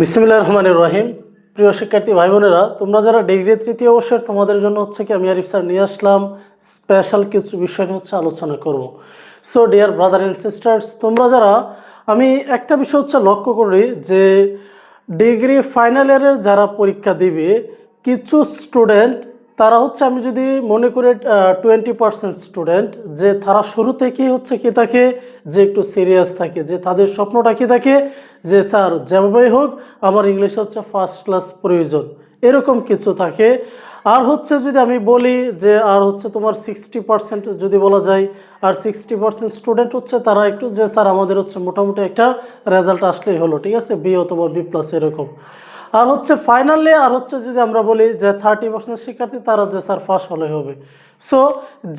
বিসমিল্লাহ রহমান রহিম। প্রিয় শিক্ষার্থী ভাই বোনেরা, তোমরা যারা ডিগ্রি তৃতীয় বর্ষের, তোমাদের জন্য হচ্ছে কি, আমি আরিফ স্যার নিয়ে আসলাম। স্পেশাল কিছু বিষয় নিয়ে হচ্ছে আলোচনা করব। So dear brother and sisters তোমরা যারা, আমি একটা বিষয় হচ্ছে লক্ষ্য করি যে, ডিগ্রি ফাইনাল ইয়ারের যারা পরীক্ষা দিবে, কিছু স্টুডেন্ট তারা হচ্ছে আমি যদি মনে করি টোয়েন্টি পার্সেন্ট স্টুডেন্ট যে তারা শুরু থেকেই হচ্ছে কি থাকে, যে একটু সিরিয়াস থাকে, যে তাদের স্বপ্নটা কি থাকে, যে স্যার যেভাবেই হোক, আমার ইংলিশ হচ্ছে ফার্স্ট ক্লাস প্রয়োজন। এরকম কিছু থাকে। আর হচ্ছে যদি আমি বলি যে, আর হচ্ছে তোমার সিক্সটি পার্সেন্ট যদি বলা যায়, আর সিক্সটি পার্সেন্ট স্টুডেন্ট হচ্ছে তারা একটু যে, স্যার, আমাদের হচ্ছে মোটামুটি একটা রেজাল্ট আসলেই হলো, ঠিক আছে? বি অথবা বি প্লাস এরকম। আর হচ্ছে ফাইনালে আর হচ্ছে যদি আমরা বলি যে থার্টি পার্সেন্ট শিক্ষার্থী, তারা যে স্যার ফার্স্ট হলে হবে। সো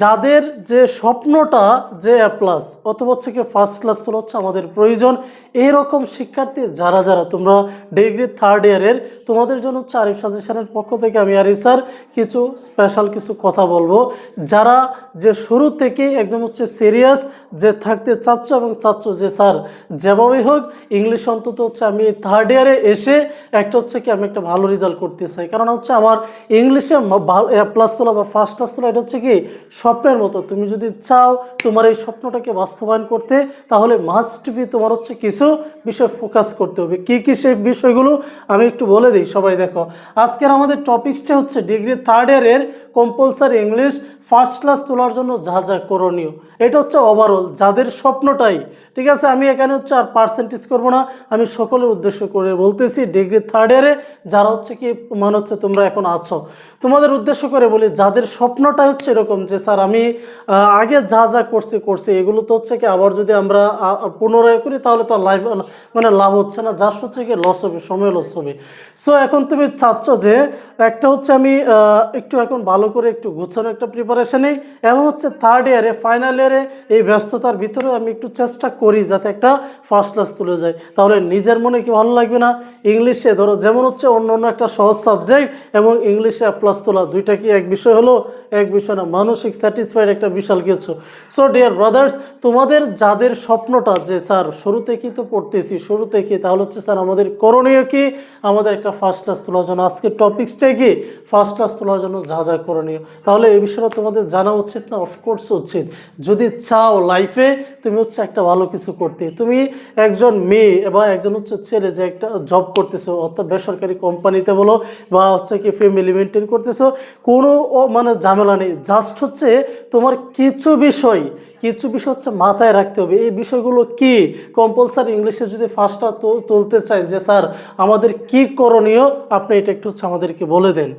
যাদের যে স্বপ্নটা যে প্লাস অথবা হচ্ছে কি ফার্স্ট ক্লাস তোলা হচ্ছে আমাদের প্রয়োজন, এইরকম শিক্ষার্থী যারা যারা, তোমরা ডিগ্রি থার্ড ইয়ারের তোমাদের জন্য হচ্ছে আরিফ সাজেশনের পক্ষ থেকে আমি আরিফ স্যার কিছু স্পেশাল কিছু কথা বলব। যারা যে শুরু থেকেই একদম হচ্ছে সিরিয়াস যে থাকতে চাচ্ছ এবং চাচ্ছ যে স্যার যেভাবেই হোক ইংলিশ অন্তত হচ্ছে আমি থার্ড ইয়ারে এসে একটা হচ্ছে কি আমি একটা ভালো রেজাল্ট করতে চাই। কারণ হচ্ছে আমার ইংলিশে প্লাস তোলা বা ফার্স্ট ক্লাস তোলা এটা হচ্ছে কি, স্বপ্নের মতো। তুমি যদি চাও তোমার এই স্বপ্নটাকে বাস্তবায়ন করতে, তাহলে মাস্ট বি তোমার হচ্ছে কিছু বিষয় ফোকাস করতে হবে। কি কি সেই বিষয়গুলো আমি একটু বলে দিই, সবাই দেখো। আজকের আমাদের টপিক্সটা হচ্ছে ডিগ্রি থার্ড ইয়ারের কম্পালসারি ইংলিশ ফার্স্ট ক্লাস তোলার জন্য যা যা করণীয়। এটা হচ্ছে ওভারঅল যাদের স্বপ্নটাই। ঠিক আছে? আমি এখানে হচ্ছে আর পার্সেন্টেজ করব না। আমি সকলের উদ্দেশ্য করে বলতেছি ডিগ্রি থার্ড ইয়ারে যারা হচ্ছে কি, মনে হচ্ছে তোমরা এখন আছো। তোমাদের উদ্দেশ্য করে বলি, যাদের স্বপ্নটাই হচ্ছে এরকম যে, স্যার, আমি আগে যা যা করছি করছি, এগুলো তো হচ্ছে কি, আবার যদি আমরা পুনরায় করি, তাহলে তো লাইফ মানে লাভ হচ্ছে না। যার হচ্ছে কি লস হবে, সময় লস হবে। সো এখন তুমি চাচ্ছ যে, একটা হচ্ছে আমি একটু এখন ভালো করে একটু গুছানো একটা প্রিপারেশন নেই এবং হচ্ছে থার্ড ইয়ারে ফাইনাল ইয়ারে এই ব্যস্ততার ভিতরে আমি একটু চেষ্টা করি যাতে একটা ফার্স্ট ক্লাস তুলে যায় তাহলে নিজের মনে কি ভালো লাগবে না? ইংলিশে ধরো যেমন হচ্ছে অন্য অন্য একটা সহজ সাবজেক্ট এবং ইংলিশে প্লাস তোলা, দুইটা কি এক বিষয় হলো? এক বিষয় না, মানসিক স্যাটিসফাইড একটা বিশাল কিছু। সো ডিয়ার ব্রাদার্স তোমাদের যাদের স্বপ্নটা যে, স্যার, শুরুতে কি তো পড়তেছি, শুরুতে কি? তাহলে হচ্ছে, স্যার, আমাদের করণীয় কি? আমাদের একটা ফার্স্ট ক্লাস তোলার জন্য। আজকের টপিক্সটাই কি? ফার্স্ট ক্লাস তোলার জন্য যা যা করণীয়। তাহলে এই বিষয়টা তোমাদের জানা উচিত না? অফকোর্স উচিত। যদি চাও লাইফে তুমি হচ্ছে একটা ভালো কিছু করতে। তুমি একজন মেয়ে বা একজন হচ্ছে ছেলে যে একটা জব করতেছো, অর্থাৎ বেসরকারি কোম্পানিতে বলো বা হচ্ছে কি ফ্যামিলি মেনটেন করতেছো, কোনো মানে ঝামেলা নেই। জাস্ট হচ্ছে তোমার কিছু বিষয় কিছু বিষয় হচ্ছে মাথায় রাখতে হবে। এই বিষয়গুলো কি? কম্পালসারি ইংলিশে যদি ফার্স্টটা তুলতে চাই যে, স্যার, আমাদের কি করণীয়? আপনি এটা একটু হচ্ছে আমাদেরকে বলে দেন।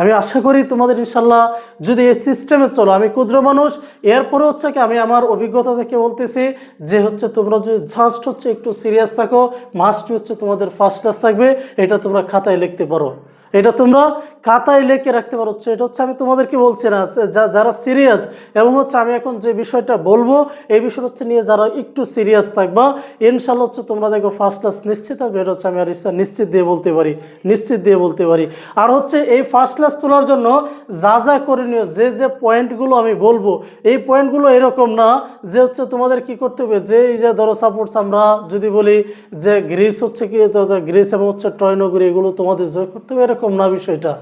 আমি আশা করি তোমাদের ইনশাল্লাহ যদি এই সিস্টেমে চলো, আমি ক্ষুদ্র মানুষ, এরপরে হচ্ছে কি আমি আমার অভিজ্ঞতা থেকে বলতেছি যে হচ্ছে তোমরা যদি জাস্ট হচ্ছে একটু সিরিয়াস থাকো মাস্ট হচ্ছে তোমাদের ফার্স্ট ক্লাস থাকবে, এটা তোমরা খাতায় লিখতে পারো। এটা তোমরা খাতায় লেখে রাখতে পারো। এটা হচ্ছে আমি তোমাদেরকে বলছি না, যা- যারা সিরিয়াস এবং হচ্ছে আমি এখন যে বিষয়টা বলব, এই বিষয় হচ্ছে নিয়ে যারা একটু সিরিয়াস থাকবা ইনশাল্লাহ হচ্ছে তোমরা দেখো ফার্স্ট ক্লাস নিশ্চিত হবে এটা হচ্ছে আমি আর নিশ্চিত দিয়ে বলতে পারি, নিশ্চিত দিয়ে বলতে পারি। আর হচ্ছে এই ফার্স্ট ক্লাস তোলার জন্য যা যা করণীয়, যে যে পয়েন্টগুলো আমি বলব, এই পয়েন্টগুলো এরকম না যে হচ্ছে তোমাদের কি করতে হবে, যে এই যে ধরো সাপোর্টস আমরা যদি বলি যে গ্রিস হচ্ছে কি গ্রিস এবং হচ্ছে টয়নগরী এগুলো তোমাদের জয় করতে হবে, এরকম না বিষয়টা।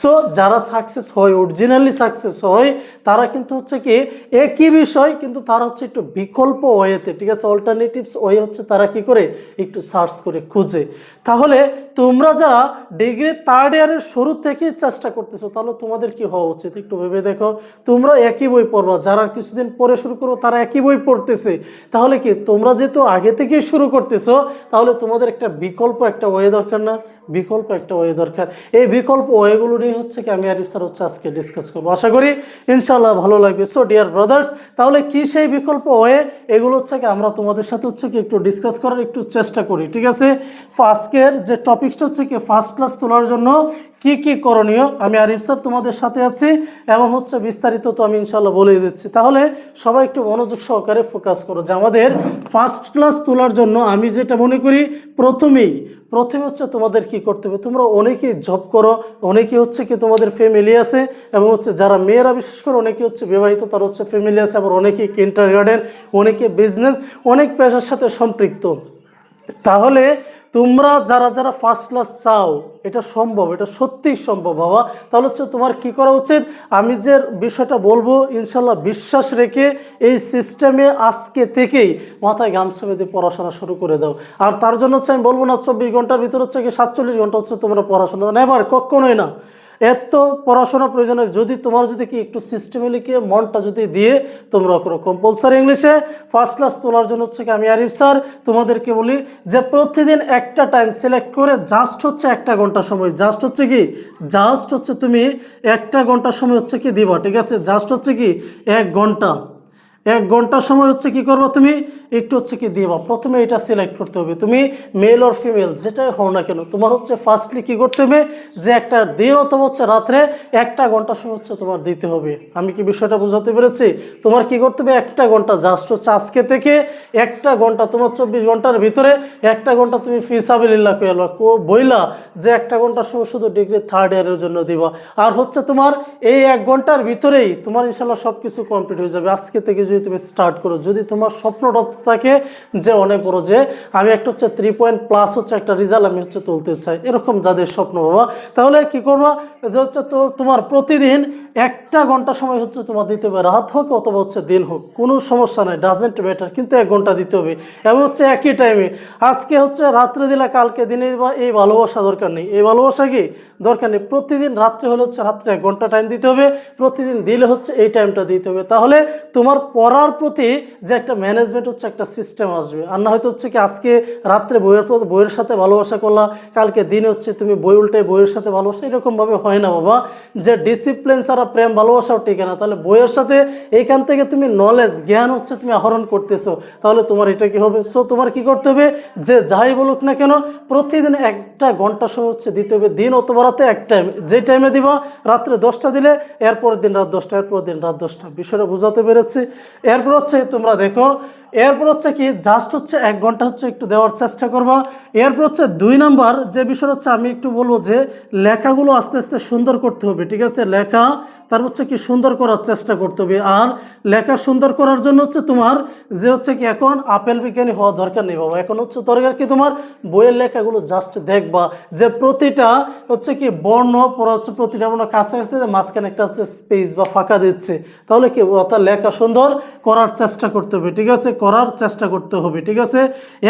সো যারা সাকসেস হয় অরিজিনালি সাকসেস হয়, তারা কিন্তু হচ্ছে কি, একই বিষয়, কিন্তু তারা হচ্ছে একটু বিকল্প ওয়েতে, ঠিক আছে অল্টারনেটিভস ওয়ে হচ্ছে তারা কি করে, একটু সার্চ করে, খুঁজে। তাহলে তোমরা যারা ডিগ্রি থার্ড ইয়ারের শুরু থেকেই চেষ্টা করতেছো, তাহলে তোমাদের কি হওয়া উচিত? একটু ভেবে দেখো। তোমরা একই বই পড়বা, যারা কিছুদিন পরে শুরু করো, তারা একই বই পড়তেছে। তাহলে কি, তোমরা যেহেতু আগে থেকেই শুরু করতেছো, তাহলে তোমাদের একটা বিকল্প একটা ওয়ে দরকার না? বিকল্প একটা ওয়ে দরকার। এই বিকল্প ওয়েগুলো নিয়ে হচ্ছে কি আমি আরিফ স্যার হচ্ছে আজকে ডিসকাস করব। আশা করি ইনশাল্লাহ ভালো লাগবে। সো ডিয়ার ব্রাদার্স তাহলে কি সেই বিকল্প হয়ে এগুলো হচ্ছে কি আমরা তোমাদের সাথে হচ্ছে কি একটু ডিসকাস করার একটু চেষ্টা করি, ঠিক আছে? আজকের যে টপিকসটা হচ্ছে কি ফার্স্ট ক্লাস তোলার জন্য কি কি করণীয়? আমি আরিফ স্যার তোমাদের সাথে আছি এবং হচ্ছে বিস্তারিত তো আমি ইনশাল্লাহ বলে দিচ্ছি। তাহলে সবাই একটু মনোযোগ সহকারে ফোকাস করো যে আমাদের ফার্স্ট ক্লাস তোলার জন্য আমি যেটা মনে করি, প্রথমেই, প্রথমে হচ্ছে তোমাদের কি করতে হবে? তোমরা অনেকেই জব করো, অনেকেই হচ্ছে কি তোমাদের ফ্যামিলি আছে এবং হচ্ছে যারা মেয়েরা বিশেষ করে অনেকে হচ্ছে বিবাহিত, তার হচ্ছে ফ্যামিলি আছে, আবার অনেকেই কিন্টার গার্ডেন অনেকে বিজনেস অনেক পেশার সাথে সম্পৃক্ত। তাহলে তোমরা যারা যারা ফার্স্ট ক্লাস চাও, এটা সম্ভব, এটা সত্যিই সম্ভব, বাবা। তাহলে হচ্ছে তোমার কি করা উচিত? আমি যে বিষয়টা বলব, ইনশাল্লাহ বিশ্বাস রেখে এই সিস্টেমে আজকে থেকেই মাথায় গামছা বেঁধে পড়াশোনা শুরু করে দাও। আর তার জন্য হচ্ছে আমি বলব না, চব্বিশ ঘণ্টার ভিতর হচ্ছে কি সাতচল্লিশ ঘণ্টা হচ্ছে তোমরা পড়াশোনা নেভার কখনোই না। এত পড়াশোনা প্রয়োজন যদি তোমার যদি কি একটু সিস্টেমেলিকে মনটা যদি দিয়ে, তোমরা করো কম্পালসারি ইংলিশে ফার্স্ট ক্লাস তোলার জন্য হচ্ছে কি আমি আরিফ স্যার তোমাদেরকে বলি যে প্রতিদিন একটা টাইম সিলেক্ট করে জাস্ট হচ্ছে একটা ঘণ্টা সময়। জাস্ট হচ্ছে কি? জাস্ট হচ্ছে তুমি একটা ঘণ্টা সময় হচ্ছে কি দিবা, ঠিক আছে? জাস্ট হচ্ছে কি এক ঘণ্টা। এক ঘণ্টার সময় হচ্ছে কি করব তুমি? একটু হচ্ছে কি দিবা। প্রথমে এটা সিলেক্ট করতে হবে। তুমি মেল অর ফিমেল যেটাই হও না কেন, তোমার হচ্ছে ফার্স্টলি কি করতে হবে? যে একটা দিন অথবা হচ্ছে রাত্রে একটা ঘণ্টা সময় হচ্ছে তোমার দিতে হবে। আমি কি বিষয়টা বোঝাতে পেরেছি? তোমার কি করতে হবে? একটা ঘণ্টা জাস্ট হচ্ছে আজকে থেকে একটা ঘণ্টা, তোমার চব্বিশ ঘণ্টার ভিতরে একটা ঘণ্টা তুমি ফিসাবিল্লা পেলা বইলা যে একটা ঘণ্টা সময় শুধু ডিগ্রি থার্ড ইয়ারের জন্য দিবা। আর হচ্ছে তোমার এই এক ঘণ্টার ভিতরেই তোমার ইনশাল্লাহ সব কিছু কমপ্লিট হয়ে যাবে। আজকে থেকে যদি তুমি স্টার্ট করো, যদি তোমার স্বপ্নটা থাকে যে অনেক বড়, যে আমি একটা হচ্ছে থ্রি পয়েন্ট প্লাস হচ্ছে একটা রেজাল্ট আমি হচ্ছে তুলতে চাই, এরকম যাদের স্বপ্ন বাবা, তাহলে কি করবা? যে হচ্ছে তো তোমার প্রতিদিন একটা ঘণ্টা সময় হচ্ছে তোমার দিতে হবে, রাত হোক অথবা হচ্ছে দিন হোক, কোনো সমস্যা নাই ডাজেন্ট ম্যাটার কিন্তু এক ঘণ্টা দিতে হবে। এবং হচ্ছে একই টাইমে আজকে হচ্ছে রাত্রে দিলে কালকে দিনে দিবা এই ভালোবাসা দরকার নেই। এই ভালোবাসা কি? দরকার নেই। প্রতিদিন রাত্রে হলে হচ্ছে রাত্রে এক ঘণ্টা টাইম দিতে হবে, প্রতিদিন দিলে হচ্ছে এই টাইমটা দিতে হবে। তাহলে তোমার পড়ার প্রতি যে একটা ম্যানেজমেন্ট হচ্ছে একটা সিস্টেম আসবে। আর না হয়তো হচ্ছে কি আজকে রাত্রে বইয়ের বইয়ের সাথে ভালোবাসা করলা, কালকে দিনে হচ্ছে তুমি বই উল্টে বইয়ের সাথে ভালোবাসা, এরকমভাবে হয় না বাবা। যে ডিসিপ্লিন ছাড়া প্রেম, ভালোবাসাও টিকে না। তাহলে বইয়ের সাথে এইখান থেকে তুমি নলেজ জ্ঞান হচ্ছে তুমি আহরণ করতেছো। তাহলে তোমার এটা কি হবে? সো তোমার কি করতে হবে? যে যাই বলুক না কেন, প্রতিদিন একটা ঘণ্টা সময় হচ্ছে দিতে হবে। দিন অথবা রাতে এক টাইম যে টাইমে দিবা, রাত্রে দশটা দিলে এরপর দিন রাত দশটা এরপর দিন রাত দশটা। বিষয়টা বোঝাতে পেরেছি। এরপর হচ্ছে তোমরা দেখো এরপর হচ্ছে কি জাস্ট হচ্ছে এক ঘণ্টা হচ্ছে একটু দেওয়ার চেষ্টা করবা। এরপর হচ্ছে দুই নাম্বার যে বিষয় হচ্ছে, আমি একটু বলব যে লেখাগুলো আস্তে আস্তে সুন্দর করতে হবে, ঠিক আছে? লেখা, তার হচ্ছে কি, সুন্দর করার চেষ্টা করতে হবে। আর লেখা সুন্দর করার জন্য হচ্ছে তোমার যে হচ্ছে কি, এখন আপেল বিজ্ঞানী হওয়া দরকার নেই বাবা। এখন হচ্ছে দরকার কি তোমার বইয়ের লেখাগুলো জাস্ট দেখবা যে প্রতিটা হচ্ছে কি, বর্ণ পড়া হচ্ছে প্রতিটা বর্ণ কাছাকাছি মাঝখানে একটা স্পেস বা ফাঁকা দিচ্ছে। তাহলে কি, অর্থাৎ লেখা সুন্দর করার চেষ্টা করতে হবে, ঠিক আছে? করার চেষ্টা করতে হবে ঠিক আছে?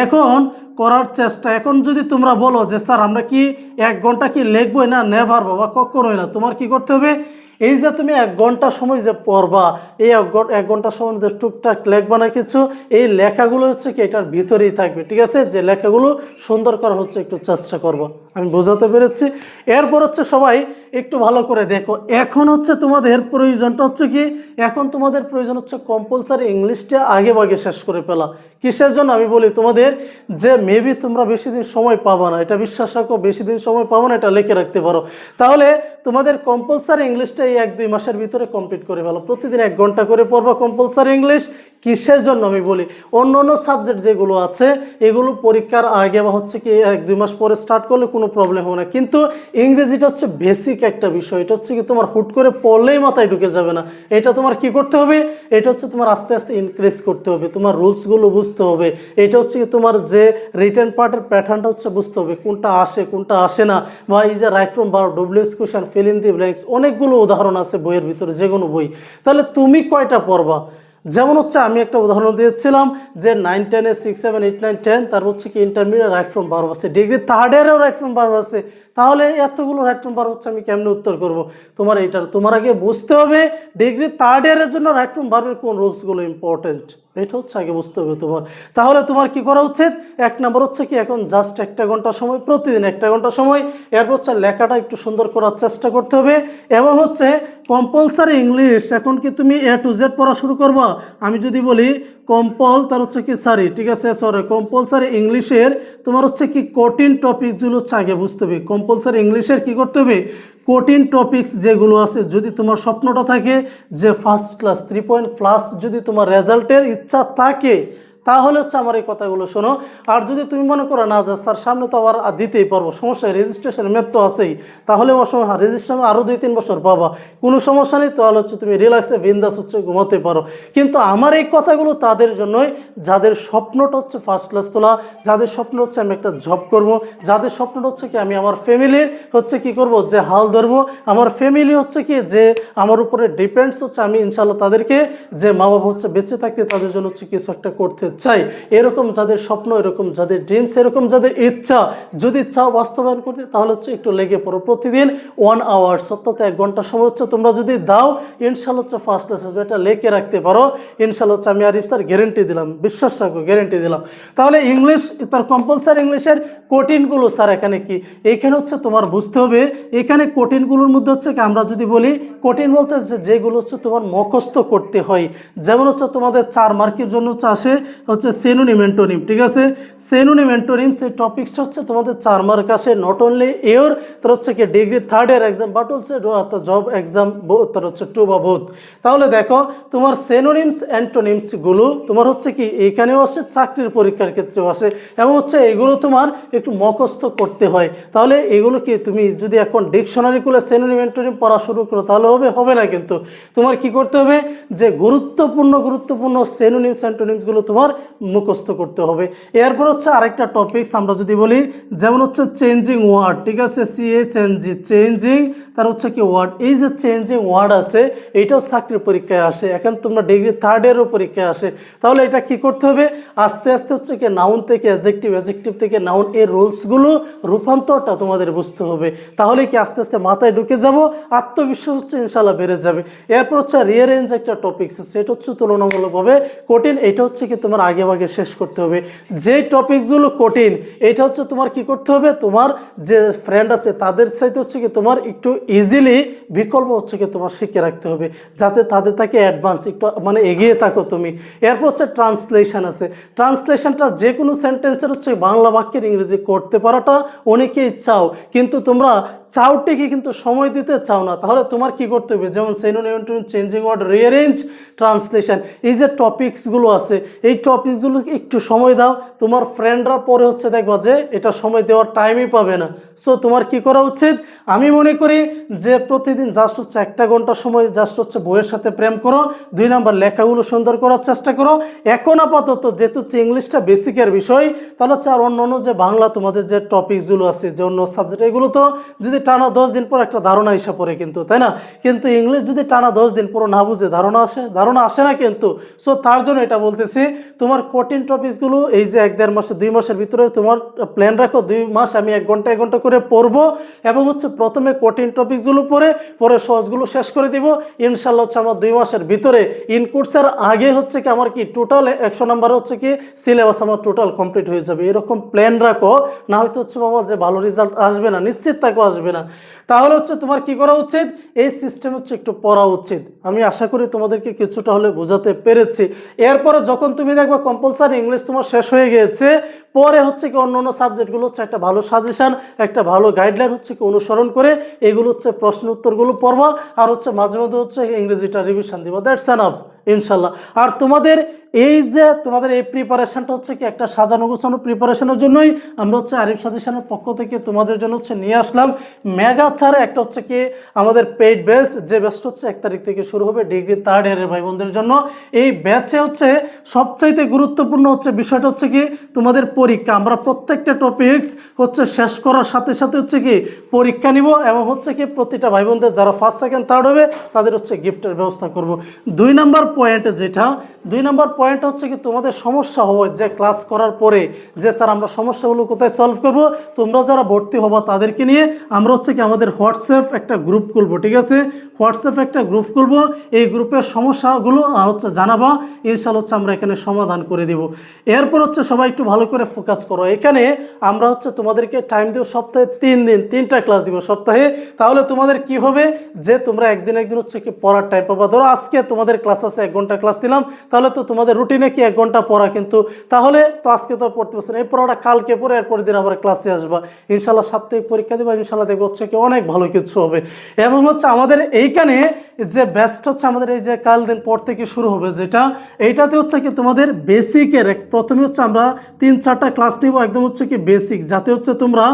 এখন করার চেষ্টা। এখন যদি তোমরা বলো যে, স্যার, আমরা কি এক ঘণ্টা কি লিখবই না? নেভার বাবা, কখনোই না। তোমার কি করতে হবে? এই যে তুমি এক ঘণ্টা সময় যে পড়বা, এই এক ঘন- এক ঘণ্টা সময় যে টুকটাক লেখবা না কিছু, এই লেখাগুলো হচ্ছে কি এটার ভিতরেই থাকবে, ঠিক আছে? যে লেখাগুলো সুন্দর করা হচ্ছে, একটু চেষ্টা করবা। আমি বোঝাতে পেরেছি। এরপর হচ্ছে সবাই একটু ভালো করে দেখো। এখন হচ্ছে তোমাদের প্রয়োজনটা হচ্ছে কি? এখন তোমাদের প্রয়োজন হচ্ছে কম্পালসারি ইংলিশটা আগে ভাগে শেষ করে ফেলা। কিসের জন্য? আমি বলি তোমাদের যে মেবি তোমরা বেশি দিন সময় পাবা না। এটা বিশ্বাস রাখো বেশি দিন সময় পাবো না, এটা লিখে রাখতে পারো। তাহলে তোমাদের কম্পালসারি ইংলিশটা এই এক দুই মাসের ভিতরে কমপ্লিট করে ফেলো। প্রতিদিন এক ঘণ্টা করে পড়বা কম্পালসারি ইংলিশ, কিসের জন্য আমি বলি? অন্য অন্য সাবজেক্ট যেগুলো আছে, এগুলো পরীক্ষার আগে বা হচ্ছে কি এক দুই মাস পরে স্টার্ট করলে কোনো প্রবলেম হবে না। কিন্তু ইংরেজিটা হচ্ছে বেসিক একটা বিষয়। এটা হচ্ছে কি তোমার হুট করে পড়লেই মাথায় ঢুকে যাবে না। এটা তোমার কি করতে হবে? এটা হচ্ছে তোমার আস্তে আস্তে ইনক্রিজ করতে হবে। তোমার রুলসগুলো বুঝতে হবে। এটা হচ্ছে কি তোমার যে রিটার্ন পার্টের প্যাটার্নটা হচ্ছে বুঝতে হবে, কোনটা আসে কোনটা আসে না। বা ইজ যে right from bar WH question fill in the blanks অনেকগুলো উদাহরণ আছে বইয়ের ভিতরে, যে কোনো বই। তাহলে তুমি কয়টা পড়বা? যেমন হচ্ছে আমি একটা উদাহরণ দিয়েছিলাম যে নাইন টেনে six seven eight nine ten তারপর হচ্ছে কি ইন্টারমিডিয়েট রাইট ফ্রম বারো আছে। ডিগ্রি থার্ড ইয়ারেও রাইট ফ্রম বারো আছে। তাহলে এতগুলো রাইট ফ্রম বারো হচ্ছে আমি কেমনে উত্তর করব? তোমার এইটার, তোমার আগে বুঝতে হবে ডিগ্রি থার্ড ইয়ারের জন্য রাইট ফ্রম বারোর কোন রুলসগুলো ইম্পর্টেন্ট এটা হচ্ছে আগে বুঝতে হবে তোমার। তাহলে তোমার কি করা উচিত? এক নম্বর হচ্ছে কি, এখন জাস্ট একটা ঘণ্টা সময়, প্রতিদিন একটা ঘণ্টা সময়, এরপর হচ্ছে লেখাটা একটু সুন্দর করার চেষ্টা করতে হবে এবং হচ্ছে কম্পালসারি ইংলিশ এখন কি তুমি এ টু জেড পড়া শুরু করবা? আমি যদি বলি কম্পল তার হচ্ছে কি সারি ঠিক আছে? সরি কম্পালসারি ইংলিশের তোমার হচ্ছে কি কঠিন টপিকসগুলো হচ্ছে আগে বুঝতে হবে। কম্পালসারি ইংলিশের কি করতে হবে? কঠিন টপিক্স যেগুলো আছে, যদি তোমার স্বপ্নটা থাকে যে first class three point plus যদি তোমার রেজাল্টের ইচ্ছা থাকে তাহলে হচ্ছে আমার এই কথাগুলো শোনো। আর যদি তুমি মনে করো না যে, স্যার, সামনে তো আবার দিতেই পারব, সমস্যা রেজিস্ট্রেশন মেয়াদ তো আছেই। তাহলে অসময় রেজিস্ট্রেশন আরও দুই তিন বছর পাবা। কোনো সমস্যা নেই, তাহলে হচ্ছে তুমি রিল্যাক্সে বিন্দাস হচ্ছে ঘুমাতে পারো। কিন্তু আমার এই কথাগুলো তাদের জন্যই, যাদের স্বপ্নটা হচ্ছে ফার্স্ট ক্লাস তোলা, যাদের স্বপ্ন হচ্ছে আমি একটা জব করব, যাদের স্বপ্নটা হচ্ছে কি আমি আমার ফ্যামিলির হচ্ছে কি করব, যে হাল ধরবো, আমার ফ্যামিলি হচ্ছে কি যে আমার উপরে ডিপেন্ডস হচ্ছে আমি ইনশাল্লাহ তাদেরকে, যে মা বাবা হচ্ছে বেঁচে থাকতে তাদের জন্য হচ্ছে কিছু একটা করতে চাই, এরকম যাদের স্বপ্ন, এরকম যাদের ড্রিমস এরকম যাদের ইচ্ছা, যদি চাও বাস্তবায়ন করতে, তাহলে হচ্ছে একটু লেগে পড়ো প্রতিদিন ওয়ান আওয়ার অর্থাৎ এক ঘণ্টা সময় হচ্ছে, তোমরা যদি দাও ইনশাল হচ্ছে ফার্স্ট ক্লাস এটা লেখে রাখতে পারো। ইনশাল হচ্ছে আমি আরিফ স্যার গ্যারেন্টি দিলাম, বিশ্বাস রাখো গ্যারেন্টি দিলাম। তাহলে ইংলিশ, তার কম্পালসারি ইংলিশের কঠিনগুলো স্যার এখানে কি? এখানে হচ্ছে তোমার বুঝতে হবে, এখানে কঠিনগুলোর মধ্যে হচ্ছে কি আমরা যদি বলি, কঠিন বলতে যেগুলো হচ্ছে তোমার মুখস্থ করতে হয়। যেমন হচ্ছে তোমাদের চার মার্কের জন্য হচ্ছে আসে হচ্ছে সেনুনিম এন্টোনিম ঠিক আছে? সেনুনিম এন্টোনিম সেই টপিক্স হচ্ছে তোমাদের চার মার্ক আসে। নট অনলি এর তার হচ্ছে কি degree third year exam but হচ্ছে জব এক্সাম তার হচ্ছে টু বা বোধ তাহলে দেখো, তোমার সেনোনিমস অ্যান্টোনিমসগুলো তোমার হচ্ছে কি, এখানেও আসে, চাকরির পরীক্ষার ক্ষেত্রেও আসে, এবং হচ্ছে এগুলো তোমার একটু মুখস্থ করতে হয়। তাহলে এগুলো কি, তুমি যদি এখন ডিকশনারি খুলে সেনোনিম অ্যান্টোনিম পড়া শুরু করো, তাহলে হবে হবে না কিন্তু। তোমার কি করতে হবে? যে গুরুত্বপূর্ণ গুরুত্বপূর্ণ সেনোনিমস অ্যান্টোনিমসগুলো তোমার মুখস্থ করতে হবে। এরপর হচ্ছে আরেকটা টপিকস আমরা যদি বলি, যেমন হচ্ছে চেঞ্জিং ওয়ার্ড ঠিক আছে? সি এ চেঞ্জি চেঞ্জিং তার হচ্ছে কি ওয়ার্ড এই যে চেঞ্জিং ওয়ার্ড আছে এইটাও চাকরির পরীক্ষায় আসে। এখন তোমরা ডিগ্রি থার্ড ইয়ারও পরীক্ষায় আসে। তাহলে এটা কি করতে হবে? আস্তে আস্তে হচ্ছে কি নাউন থেকে অ্যাজেক্টিভ অ্যাজেক্টিভ থেকে নাউন এই রুলসগুলো রূপান্তরটা তোমাদের বুঝতে হবে। তাহলে কি আস্তে আস্তে মাথায় ঢুকে যাব, আত্মবিশ্বাস হচ্ছে ইনশাল্লাহ বেড়ে যাবে। এরপর হচ্ছে রিয়ারেঞ্জ একটা টপিকস সেটা হচ্ছে তুলনামূলকভাবে কঠিন। এটা হচ্ছে কি তোমার আগে আগে শেষ করতে হবে। যে টপিকসগুলো কঠিন, এটা হচ্ছে তোমার কি করতে হবে? তোমার যে ফ্রেন্ড আছে, তাদের সাথে হচ্ছে কি তোমার একটু ইজিলি বিকল্প হচ্ছে কি তোমার শিখে রাখতে হবে, যাতে তাদের তাকে অ্যাডভান্স একটু মানে এগিয়ে থাকো তুমি। এরপর হচ্ছে ট্রান্সলেশন আছে। ট্রান্সলেশনটা যে কোনো সেন্টেন্সের হচ্ছে বাংলা বাক্যের ইংরেজি করতে পারাটা অনেকেই চাও, কিন্তু তোমরা ঠিকই কিন্তু সময় দিতে চাও না। তাহলে তোমার কি করতে হবে? যেমন synonym changing word rearrange translation এই যে টপিকসগুলো আছে, এই টপিকসগুলো একটু সময় দাও। তোমার ফ্রেন্ডরা পরে হচ্ছে দেখবা যে এটা সময় দেওয়ার টাইমই পাবে না। সো তোমার কি করা উচিত? আমি মনে করি যে প্রতিদিন জাস্ট হচ্ছে একটা ঘণ্টা সময় জাস্ট হচ্ছে বইয়ের সাথে প্রেম করো। দুই নাম্বার লেখাগুলো সুন্দর করার চেষ্টা করো। এখন আপাতত যেহেতু হচ্ছে ইংলিশটা বেসিকের বিষয়, তাহলে হচ্ছে আর অন্য অন্য যে বাংলা তোমাদের যে টপিকসগুলো আছে, যে অন্য সাবজেক্ট এগুলো তো যদি টানা দশ দিন পর একটা ধারণা হিসা পড়ে কিন্তু, তাই না? কিন্তু ইংলিশ যদি টানা দশ দিন পর না বুঝে, ধারণা আসে ধারণা আসে না কিন্তু। সো তার জন্য এটা বলতেছি, তোমার কঠিন টপিকসগুলো এই যে এক দেড় মাসে, দুই মাসের ভিতরে তোমার প্ল্যান রাখো, দুই মাস আমি এক ঘণ্টা এক ঘণ্টা করে পড়ব এবং হচ্ছে প্রথমে কঠিন টপিকসগুলো পড়ে, পরে সহজগুলো শেষ করে দিব। ইনশাল্লাহ হচ্ছে আমার দুই মাসের ভিতরে ইন কোর্সের আগে হচ্ছে কি আমার কি টোটাল একশো নাম্বার হচ্ছে কি সিলেবাস আমার টোটাল কমপ্লিট হয়ে যাবে। এরকম প্ল্যান রাখো, না হয়তো হচ্ছে বাবা যে ভালো রেজাল্ট আসবে না, নিশ্চিত তাকেও আসবে। না। তাহলে হচ্ছে তোমার কি করা উচিত? এই সিস্টেম হচ্ছে একটু পড়া উচিত। আমি আশা করি তোমাদেরকে কিছুটা হলে বোঝাতে পেরেছি। এরপরে যখন তুমি দেখবে কম্পালসারি ইংলিশ তোমার শেষ হয়ে গিয়েছে, পরে হচ্ছে কি অন্য অন্য সাবজেক্টগুলো হচ্ছে একটা ভালো সাজেশান একটা ভালো গাইডলাইন হচ্ছে কি অনুসরণ করে এগুলো হচ্ছে প্রশ্ন উত্তরগুলো পড়বা। আর হচ্ছে মাঝে মাঝে হচ্ছে ইংরেজিটা রিভিশন দিবা। দ্যাটস অ্যানাফ ইনশাল্লাহ। আর তোমাদের এই যে তোমাদের এই প্রিপারেশনটা হচ্ছে কি একটা সাজানো গোছানো প্রিপারেশনের জন্যই, আমরা হচ্ছে আরিফ সাজেশনের পক্ষ থেকে তোমাদের জন্য হচ্ছে নিয়ে আসলাম। মেগা ছাড়ে একটা হচ্ছে কি আমাদের পেইড ব্যাচ যে ব্যাচটা হচ্ছে এক তারিখ থেকে শুরু হবে ডিগ্রি থার্ড ইয়ারের ভাই বোনদের জন্য। এই ব্যাচে হচ্ছে সবচাইতে গুরুত্বপূর্ণ হচ্ছে বিষয়টা হচ্ছে কি তোমাদের পরীক্ষা। আমরা প্রত্যেকটা টপিকস হচ্ছে শেষ করার সাথে সাথে হচ্ছে কি পরীক্ষা নিব এবং হচ্ছে কি প্রতিটা ভাই বোনদের যারা ফার্স্ট সেকেন্ড থার্ড হবে, তাদের হচ্ছে গিফটের ব্যবস্থা করব। দুই নাম্বার পয়েন্ট যেটা, দুই নাম্বার পয়েন্ট হচ্ছে কি তোমাদের সমস্যা হবে যে ক্লাস করার পরে যে স্যার আমরা সমস্যাগুলো কোথায় সলভ করব, তোমরা যারা ভর্তি হবা তাদেরকে নিয়ে আমরা হচ্ছে কি আমাদের হোয়াটসঅ্যাপ একটা গ্রুপ খুলবো, ঠিক আছে? হোয়াটসঅ্যাপ একটা গ্রুপ খুলবো, এই গ্রুপের সমস্যাগুলো হচ্ছে জানাবা ইনশাল্লাহ হচ্ছে আমরা এখানে সমাধান করে দিব। এরপর হচ্ছে সবাই একটু ভালো করে ফোকাস করো। এখানে আমরা হচ্ছে তোমাদেরকে টাইম দেবো সপ্তাহে তিন দিন, তিনটা ক্লাস দিব সপ্তাহে। তাহলে তোমাদের কি হবে? যে তোমরা একদিন একদিন হচ্ছে কি পড়ার টাইম পাবা। ধরো আজকে তোমাদের ক্লাস আছে, এক ঘণ্টা ক্লাস দিলাম তাহলে তো তোমাদের আমাদের রুটিনে কি এক ঘণ্টা পড়া কিন্তু? তাহলে তো আজকে তো পড়তে পারছেন এই পড়াটা কালকে পরে এরপরের দিন আবার ক্লাসে আসবা। ইনশাল্লাহ সাপ্তাহিক পরীক্ষা দেবা, ইনশাল্লাহ দেখব হচ্ছে কি অনেক ভালো কিছু হবে। এবং হচ্ছে আমাদের এইখানে যে বেস্ট হচ্ছে আমাদের এই যে কাল দিন পর থেকে শুরু হবে যেটা, এইটাতে হচ্ছে কি তোমাদের বেসিকের প্রথমে হচ্ছে আমরা তিন, চারটা ক্লাস নিব, একদম হচ্ছে কি বেসিক যাতে হচ্ছে তোমরা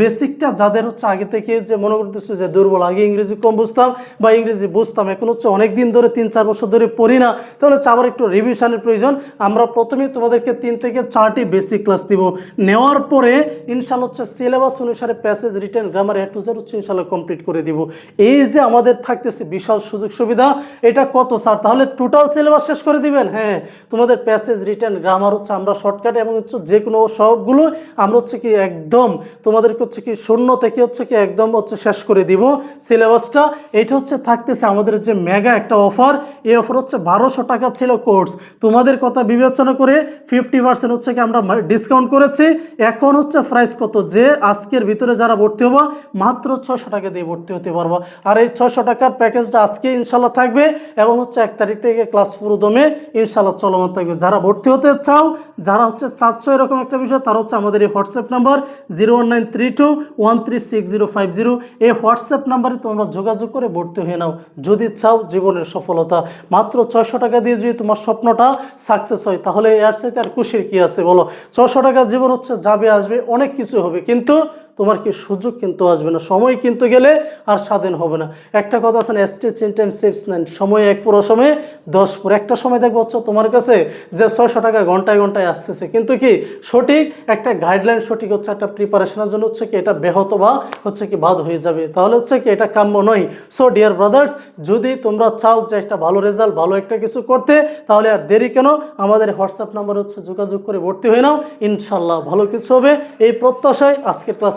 বেসিকটা যাদের হচ্ছে আগে থেকে যে মনে করতেছো যে দুর্বল, আগে ইংরেজি কম বুঝতাম বা ইংরেজি বুঝতাম, এখন হচ্ছে অনেক দিন ধরে তিন, চার বছর ধরে পড়ি না, তাহলে হচ্ছে আবার একটু রিভিশনের প্রয়োজন। আমরা প্রথমেই তোমাদেরকে তিন থেকে চারটি বেসিক ক্লাস দিব। নেওয়ার পরে ইনশাল্লাহ হচ্ছে সিলেবাস অনুসারে প্যাসেজ রিটার্ন গ্রামার জেড হচ্ছে ইনশাল্লাহ কমপ্লিট করে দিব। এই যে আমাদের থাকতেছে বিশাল সুযোগ সুবিধা, এটা কত স্যার? তাহলে টোটাল সিলেবাস শেষ করে দিবেন? হ্যাঁ তোমাদের প্যাসেজ রিটার্ন গ্রামার হচ্ছে আমরা শর্টকাটে এবং হচ্ছে যে কোনো সবগুলো আমরা হচ্ছে কি একদম তোমাদেরকে হচ্ছে কি শূন্য থেকে হচ্ছে কি একদম হচ্ছে শেষ করে দিব সিলেবাসটা এটা হচ্ছে থাকতেছে আমাদের যে মেগা একটা অফার এই অফার হচ্ছে বারোশো টাকা ছিল কোর্স তোমাদের কথা বিবেচনা করে ফিফটি পার্সেন্ট হচ্ছে কি আমরা ডিসকাউন্ট করেছি। এখন হচ্ছে প্রাইস কত? যে আজকের ভিতরে যারা ভর্তি হব, মাত্র ছশো টাকা দিয়ে ভর্তি হতে পারব। আর এই ছশো টাকার প্যাকেজটা আজকে ইনশাল্লাহ থাকবে এবং হচ্ছে এক তারিখ থেকে ক্লাস পুরো দমে ইনশাল্লাহ চলমান থাকবে। যারা ভর্তি হতে চাও, যারা হচ্ছে চাচ্ছ এরকম একটা বিষয়, তারা হচ্ছে আমাদের এই WhatsApp number zero one nine three two one three six zero five zero এই হোয়াটসঅ্যাপ নাম্বারে তোমরা যোগাযোগ করে ভর্তি হয়ে নাও, যদি চাও জীবনের সফলতা। মাত্র ছয়শো টাকা দিয়ে যদি তোমার স্বপ্নটা সাকসেস হয়, তাহলে এর সাথে আর খুশির কি আছে বলো? ছশো টাকা জীবন হচ্ছে, যাবে, আসবে, অনেক কিছু হবে। কিন্তু তোমার কি সুযোগ কিন্তু আসবে না, সময় কিন্তু গেলে আর স্বাধীন হবে না। একটা কথা আছে না stitch time saves nine সময় এক পুরো সময় দশ পুরো। একটা সময় দেখব হচ্ছে তোমার কাছে যে ছয়শো টাকা ঘন্টায় ঘন্টায় আসতেছে। কিন্তু কি সঠিক একটা গাইডলাইন সঠিক হচ্ছে একটা প্রিপারেশনের জন্য হচ্ছে কি এটা ব্যাহত বা হচ্ছে কি বাদ হয়ে যাবে। তাহলে হচ্ছে কি এটা কাম্য নয়। সো ডিয়ার ব্রাদার্স যদি তোমরা চাও যে একটা ভালো রেজাল্ট ভালো একটা কিছু করতে, তাহলে আর দেরি কেন? আমাদের হোয়াটসঅ্যাপ নাম্বার হচ্ছে যোগাযোগ করে ভর্তি হয়ে নাও। ইনশাল্লাহ ভালো কিছু হবে। এই প্রত্যাশায় আজকের ক্লাস